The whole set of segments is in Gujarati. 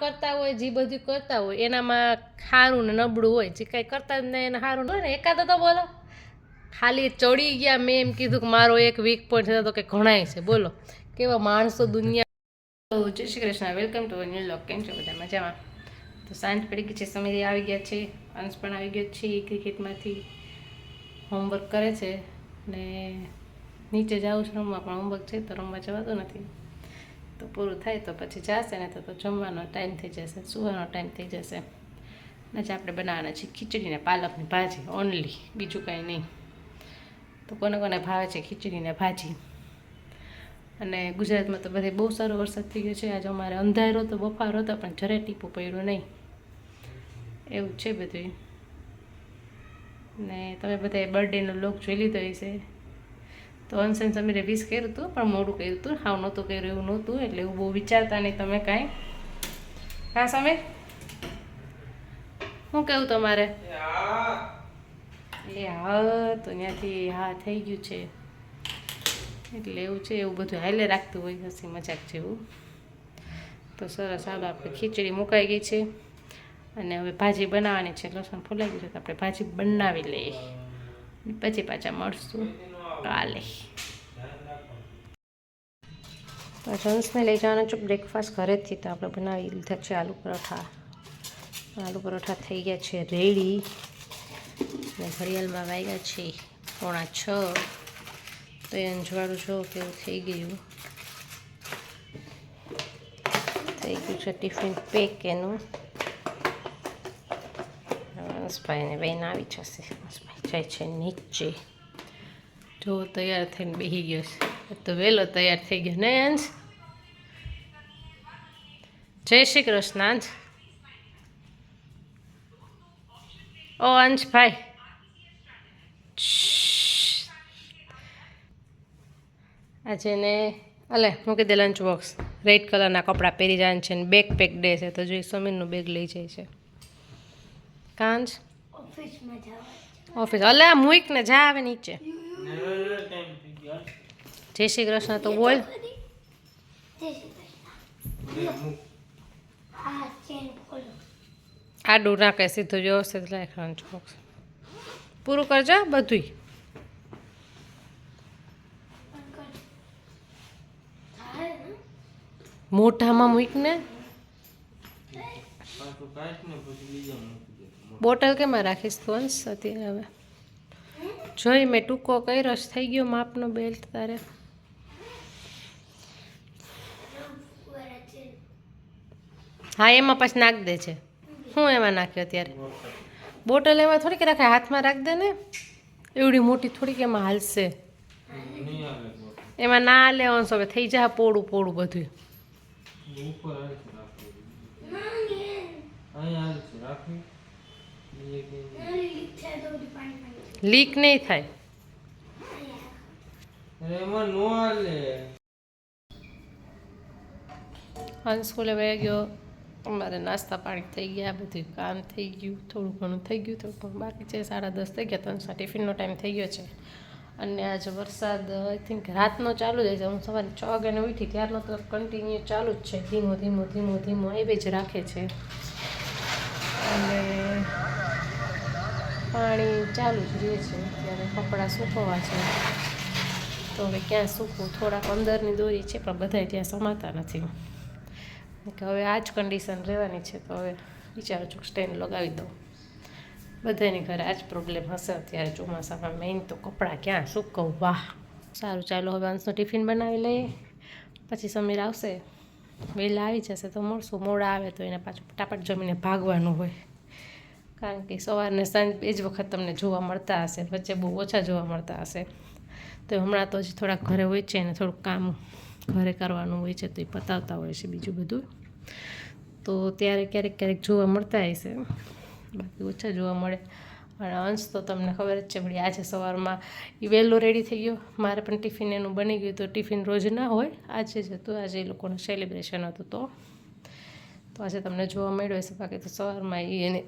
કરતા હોય, જે બધું કરતા હોય, એનામાં સારું ને નબળું હોય, જે કાંઈ કરતા ને એને સારું હોય ને, એકાદ તો બોલો. ખાલી ચડી ગયા મેં એમ કીધું કે મારો એક વીક પોઈન્ટ હતો કે ઘણાય છે, બોલો. કેવા માણસો દુનિયા જય Shri Krishna welcome to new લોક કેમ છો બધા? મજામાં? તો સાંજ પડી ગઈ છે સમીરી આવી ગયા છે, અંશ પણ આવી ગયો છે, ક્રિકેટમાંથી હોમવર્ક કરે છે ને નીચે જાઉં છું રમવા, પણ હોમવર્ક છે તો રમવા જવાતું નથી. તો પૂરું થાય તો પછી જશે ને તો જમવાનો ટાઈમ થઈ જશે, સુવાનો ટાઈમ થઈ જશે. આજે આપણે બનાવવાના છે ખીચડી ને પાલકની ભાજી ઓનલી બીજું કાંઈ નહીં. તો કોને કોને ભાવે છે ખીચડી ને ભાજી? અને ગુજરાતમાં તો બધે બહુ સારો વરસાદ થઈ ગયો છે. આજે અમારે અંધારો તો બફારો હતો, પણ જરે ટીપું પડ્યું નહીં. એવું છે બધું ને તમે બધાએ બર્થડેનો લોક જોઈ લીધો હશે. તો અનસન સમીરે વિશ કર્યું હતું પણ મોડું કર્યું હતું હાવ નહોતું કર્યું, એવું નહોતું, એટલે એવું બહુ વિચારતા નહીં તમે કાંઈ. હા સમીર શું કહેવું તમારે? એ હા, તો ત્યાંથી હા થઈ ગયું છે. એટલે એવું છે, એવું બધું હાલે રાખતું હોય, હસી મજાક જેવું. તો સરસ, હાલો, આપણે ખીચડી મુકાઈ ગઈ છે. અને હવે ભાજી બનાવવાની છે, લસણ ફૂલાઈ ગયું છે, તો આપણે ભાજી બનાવી લઈએ. પછી પાછા મળશું. કાલે. તો લઈ જવાના છું બ્રેકફાસ્ટ ઘરેથી, તો આપણે બનાવી લીધા છે આલુ પરોઠા. આલુ પરોઠા થઈ ગયા છે રેડી. ને ઘડિયાળમાં વાગ્યા છે પોણા છ. તો એ અંજવાળું જો કેવું થઈ ગયું. થઈ ગયું છે ટિફિન પેક એનું. હંસભાઈને બેન આવી જશે. હંસભાઈ જાય છે નીચે. જો તૈયાર થઈને બેસી ગયો છે. તો વહેલો તૈયાર થઈ ગયો. ને અંશ જય શ્રી કૃષ્ણ અંશ ઓ અંશભાઈ આજે ને અલે મૂકી દે લંચ બોક્સ રેડ કલરના કપડાં પહેરી જાય છે અને બેગ પેક ડે છે તો જોઈ સમીરનું બેગ લઈ જાય છે. કાંચ ઓફિસ અલે આ મૂક ને જા આવે નીચે. જય શ્રી કૃષ્ણ. તો બોલ. આડું નાખે, સીધું વ્યવસ્થિત લાખ લંચ પૂરું કરજો અંકલ મોઢામાં મૂક ને બોટલ કેમાં રાખીશ તું અંશ હતી હવે. જોઈ, મેં ટૂંકો કર્યો, રસ થઈ ગયો માપનો બેલ્ટ તારે. હા એમાં પછી નાખ દે છે. શું એમાં નાખ્યો અત્યારે? બોટલ એમાં થોડીક રાખે હાથમાં રાખ દે ને. એવડી મોટી થોડીક એમાં હાલશે. એમાં ના લેવાનું હવે થઈ જાય પોળું પોળું બધું. લીક નહીં થાય. અંશ સ્કૂલે વહી ગયો. અમારે નાસ્તા પાણી થઈ ગયા, બધું કામ થઈ ગયું, થોડું ઘણું થઈ ગયું થોડું ઘણું બાકી છે, સાડા દસ થઈ ગયા, ત્રણ ટિફિનનો ટાઈમ થઈ ગયો છે. અને આજે વરસાદ આઈ થિંક રાતનો ચાલુ જાય છે, હું સવારે છ વાગ્યાને ઉઠી ત્યારનો તો કન્ટિન્યુ ચાલુ જ છે, ધીમો ધીમો ધીમો ધીમો એવી જ રાખે છે. અને પાણી ચાલુ જ રહે છે ત્યારે કપડાં સૂકવવા છે. તો હવે ક્યાં સૂકવું? થોડાક અંદરની દોરી છે, પણ બધાય ત્યાં સમાતા નથી. કે હવે આ જ કન્ડિશન રહેવાની છે, તો હવે વિચારું છું સ્ટેન્ડ લગાવી દઉં. બધાની ઘરે આ જ પ્રોબ્લેમ હશે અત્યારે ચોમાસામાં. મેઇન તો કપડાં ક્યાં? સૂકવવા સારું, ચાલો હવે અંશનું ટિફિન બનાવી લઈએ. પછી સમીર આવશે. વહેલા આવી જશે તો મળશું. મોડા આવે તો એને પાછું ફટાફટ જમીને ભાગવાનું હોય. કારણ કે સવારને સાંજ બે જ વખત તમને જોવા મળતા હશે. વચ્ચે બહુ ઓછા જોવા મળતા હશે. તો હમણાં તો હજી થોડાક ઘરે હોય છે ને થોડુંક કામ ઘરે કરવાનું હોય છે તો એ પતાવતા હોય છે બીજું બધું. તો ત્યારે ક્યારેક ક્યારેક જોવા મળતા હશે બાકી ઓછા જોવા મળે. અને અંશ તો તમને ખબર જ છે, વળી આજે સવારમાં એ વહેલો રેડી થઈ ગયો. મારે પણ ટિફિન એનું બની ગયું તો ટિફિન રોજ ના હોય. આજે જ હતું. આજે એ લોકોનું સેલિબ્રેશન હતું તો. તો આજે તમને જોવા મળ્યો હશે. બાકી તો સવારમાં એ એને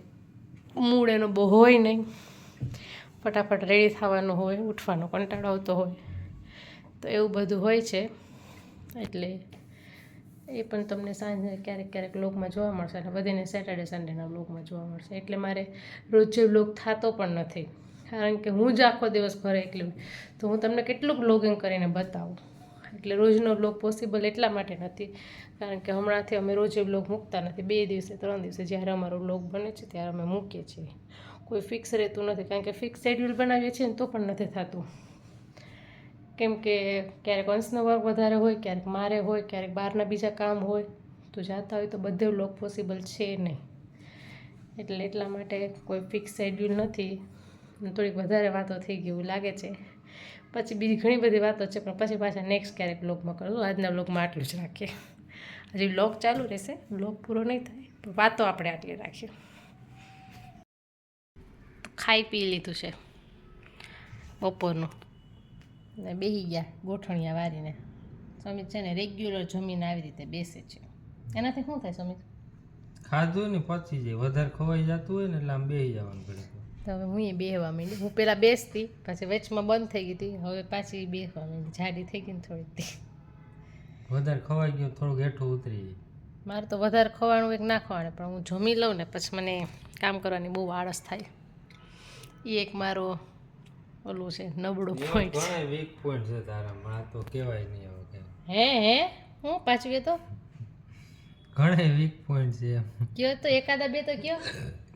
મૂડ એનો બહુ હોય નહીં. ફટાફટ રેડી થવાનું હોય, ઉઠવાનો કંટાળો આવતો હોય. તો એવું બધું હોય છે. એટલે એ પણ તમને સાંજે ક્યારેક ક્યારેક બ્લોગમાં જોવા મળશે અને બધીને સેટરડે સન્ડેના બ્લોગમાં જોવા મળશે. એટલે મારે રોજે બ્લોગ થતો પણ નથી. કારણ કે હું જ આખો દિવસ ઘરે એકલી તો હું તમને કેટલું બ્લોગિંગ કરીને બતાવું. એટલે રોજનો બ્લોગ પોસિબલ એટલા માટે નથી. કારણ કે હમણાંથી અમે રોજે બ્લોગ મૂકતા નથી. બે દિવસે, ત્રણ દિવસે જ્યારે અમારો બ્લોગ બને છે, ત્યારે અમે મૂકીએ છીએ. કોઈ ફિક્સ રહેતું નથી. કારણ કે ફિક્સ શેડ્યુલ બનાવીએ છીએ ને તો પણ નથી થતું. કેમ કે ક્યારેક અંશનો વર્ક વધારે હોય, ક્યારેક મારે હોય, ક્યારેક બહારના બીજા કામ હોય, તો જાતા હોય તો બધે લોક પોસિબલ છે નહીં. એટલે એટલા માટે કોઈ ફિક્સ શેડ્યુલ નથી. થોડીક વધારે વાતો થઈ ગઈ એવું લાગે છે. પછી બીજી ઘણી બધી વાતો છે, પણ પછી પાછા નેક્સ્ટ ક્યારેક બ્લોગમાં કરું. આજના બ્લોગમાં આટલું જ રાખીએ. હજી બ્લોગ ચાલુ રહેશે. બ્લોગ પૂરો નહીં થાય, પણ વાતો આપણે આટલી રાખીએ. ખાઈ પી લીધું છે બપોરનું. ને બેસી ગયા ગોઠણિયા વારીને. સમિત છે ને રેગ્યુલર જમીન આવી રીતે બેસે છે. એનાથી શું થાય સમિત ખાધું ને પચી જાય વધારે ખવાઈ જતું હોય ને એટલે આમ બેસી જવાનું ઘડીક તો હવે હું એ બેહવા માંડી. હું પહેલાં બેસતી પછી વચમાં બંધ થઈ ગઈ હતી. હવે પાછી બેસવા માંડી. જાડી થઈ ગઈ ને થોડીક વધારે ખવાઈ ગયું થોડુંક હેઠું ઉતરી જાય મારે તો વધારે ખવાનું એક ના ખવાનું પણ હું જમી લઉં ને પછી મને કામ કરવાની બહુ આળસ થાય. એ એક મારો ઓલું છે નબળું પોઈન્ટ છે ઘણા વીક પોઈન્ટ છે તારામાં આ તો કહેવાય નહીં હવે હે હે? હું પાછું એ તો? ઘણા વીક પોઈન્ટ છે કયો તો એકાદા બે તો કયો?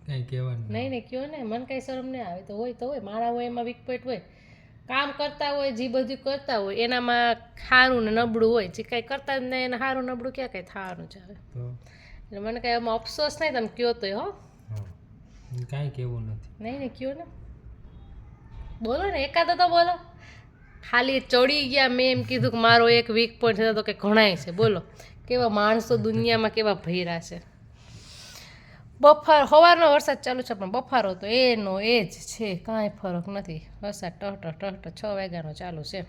કઈ કહેવાનું નહીં. નહીં કયો ને મને કાંઈ શરમ નહીં આવે. તો હોય તો હોય. મારા હોય એમાં વીક પોઈન્ટ હોય. કામ કરતા હોય જે બધું કરતા હોય એનામાં સારું ને નબળું હોય. જે કાંઈ કરતા જ નહીં એને સારું નબળું ક્યાં કાંઈ થવાનું છે હવે? એટલે મને કાંઈ એમાં અફસોસ નહીં તમે કયો તો હો. હા. કાંઈ કહેવું નથી. નહીં ને કયો ને. બોલો ને એકાદો તો બોલો? ખાલી ચડી ગયા મેં એમ કીધું કે મારો એક વીક પોઈન્ટ થતો તો કે ઘણાય છે. બોલો કેવા માણસો દુનિયામાં કેવા ભૈરા છે? બફાર સવારનો વરસાદ ચાલુ છે પણ બફારો તો એનો એ જ છે કાંઈ ફરક નથી. વરસાદ ટહટ ટહ ટહ છ વાગ્યાનો ચાલુ છે.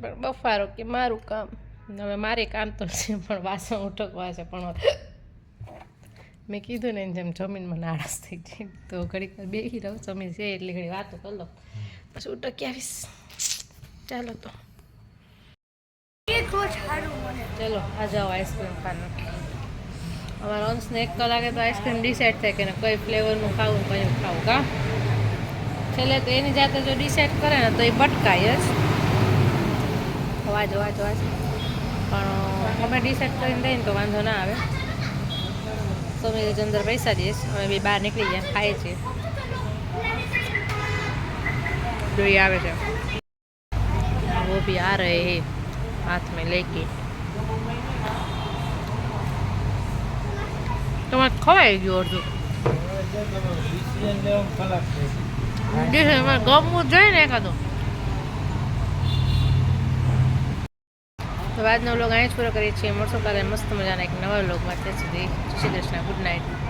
પણ બફારો કે મારું કામ? હવે મારે કામ તો છે પણ વાસણ ઉઠકવા છે પણ મેં કીધું ને જેમ જમીનમાં નારાજ થઈ ગઈ તો ઘડીક બેસી રહું જમીન છે એટલી ઘડી વાતો કરી લો પછી ઉટકી આવીશ. ચાલો તો. ચલો આ જાઓ આઈસ્ક્રીમ ખાવાનું અમારો અંશને એક કલાકે તો આઈસ્ક્રીમ ડિસાઈડ થાય કે ને કઈ ફ્લેવરનું ખાવું કયું ખાવું કા? છેલ્લે તો એની જાતે જો ડિસાઈડ કરે ને તો એ ભટકાય જ. વાજો વાજો વાજ પણ અમે ડિસાઈડ કરીને દઈએ ને તો વાંધો ના આવે. સમીર જ અંદર પૈસા દઈશ અમે બી બહાર નીકળી ગયા ખાઈએ છીએ જોઈ આવે છે वो भी आ रहे हैं हाथ में लेके તમારે ખવાઈ ગયું અડધું ડિસેમ્બર ગમવું જોઈએ ને એકાદો તો આજનો વ્લોગ અહીં જ પૂરો કરીએ છીએ. મળશો કાલે મસ્ત મજાના એક નવા વ્લોગમાં ત્યાં સુધી શ્રી કૃષ્ણ. Good night